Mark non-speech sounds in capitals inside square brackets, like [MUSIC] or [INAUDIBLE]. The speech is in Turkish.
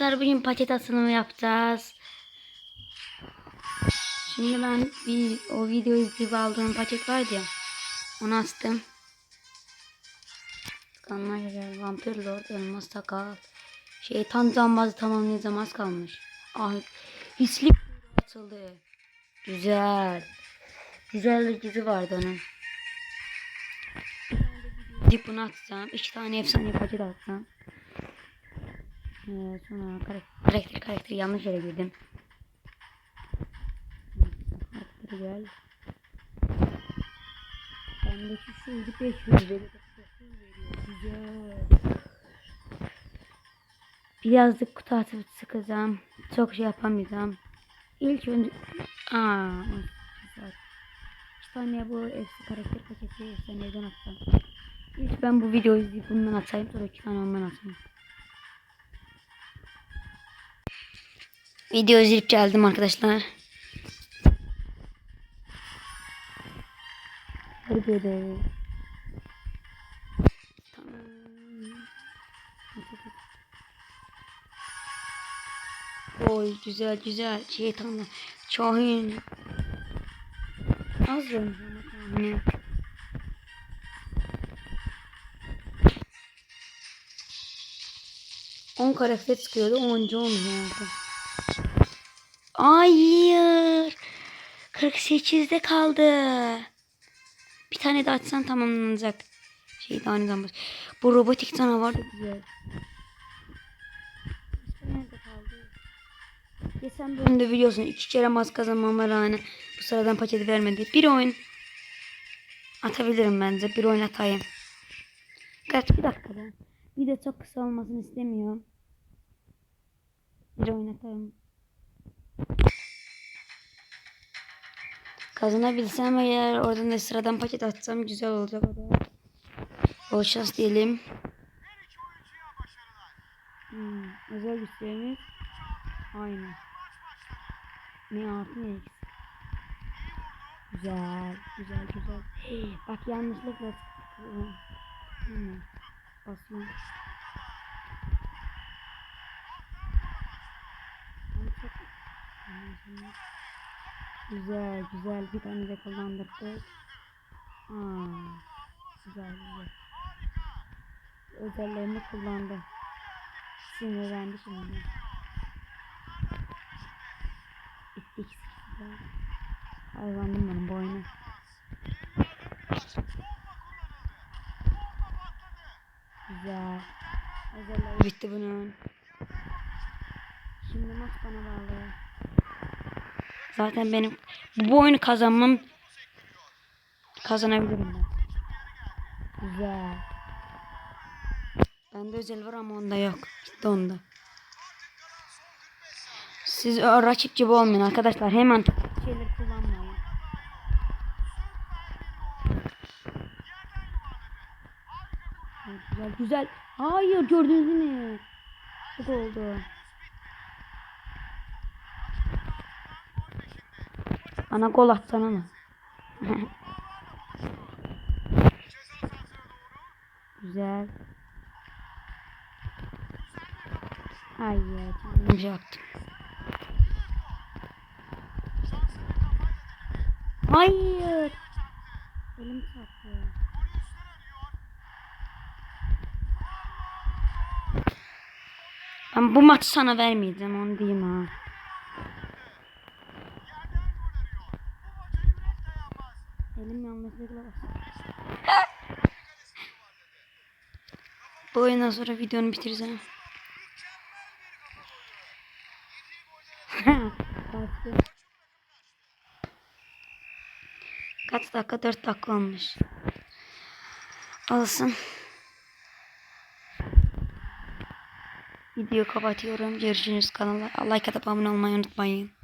Arkadaşlar bugün paket asılımı yapacağız. Şimdi ben bir o videoyu izleyip aldığım paket vardı ya. Onu astım. Kanlar güzel. Vampir Lord elmas sakal. Şeytan zambazı tamamlayacağım az kalmış. Ah hisli atıldı. Güzel. Güzel bir dizi vardı onun. Dip bunu atacağım. İki tane efsane paket atacağım. Ee, sonra karakter, karakter, karakter yanlış yere girdim. Karakteri gel. Bendeki şuydu 500 veriyor. Güzel. Birazcık kutu atıp sıkacağım. Çok şey yapamayacağım. İlk önce... Aa, güzel. İki tane bu eski karakter paketi efsaneden atacağım. İlk ben bu videoyu izleyip bundan atayım. Sonra iki tane ondan atayım. Video izleyip geldim arkadaşlar. Hadi. Tamam. Oy güzel güzel şeytanlar. Şahin. Az önce tahmini. On karakter çıkıyordu. Onuncu olmuyordu. Hayır. 48'de kaldı. Bir tane de açsan tamamlanacak. Şey daha neden bas. Bu robotik canavar da güzel. Nerede kaldı? Geçen bölümde biliyorsun iki kere mas kazanmama rağmen bu sıradan paketi vermedi. Bir oyun atabilirim bence. Bir oyun atayım. Kaç bir dakikada. Video çok kısa olmasını istemiyorum. Bir oyun atayım. Kazanabilsem eğer oradan da sıradan paket atsam güzel olacak o da. Bol şans diyelim. Hmm, özel güçlerimiz aynı. Ne artı ne. Güzel, güzel, güzel. Hey, bak yanlışlıkla hmm. Basma. Ama çok-. Güzel güzel bir tane de kullandırdık. Aa, güzel güzel. Özellerini kullandı. Sinirlendi şimdi. İttik güzel. Hayvandım benim boynu. Güzel. Özelleri bitti bunun. Şimdi maç bana bağlı. Zaten benim bu oyunu kazanmam kazanabilirim ben. Güzel. Bende özel var ama onda yok. İşte onda. Siz o rakip gibi olmayın arkadaşlar. Hemen şeyleri kullanmayın. Güzel güzel. Hayır gördünüz mü? Çok oldu. Bana gol atsana mı? Güzel. Hayır. Şey yaptım. Hayır. Elim çarptı. Ben bu maçı sana vermeyeceğim onu diyeyim ha. Elim yanlışlıkla bastı. Bu oyundan sonra videonu bitireceğim. [LAUGHS] Kaç dakika? 4 dakika olmuş. Olsun. Video kapatıyorum. Görüşürüz kanala. Like atıp abone olmayı unutmayın.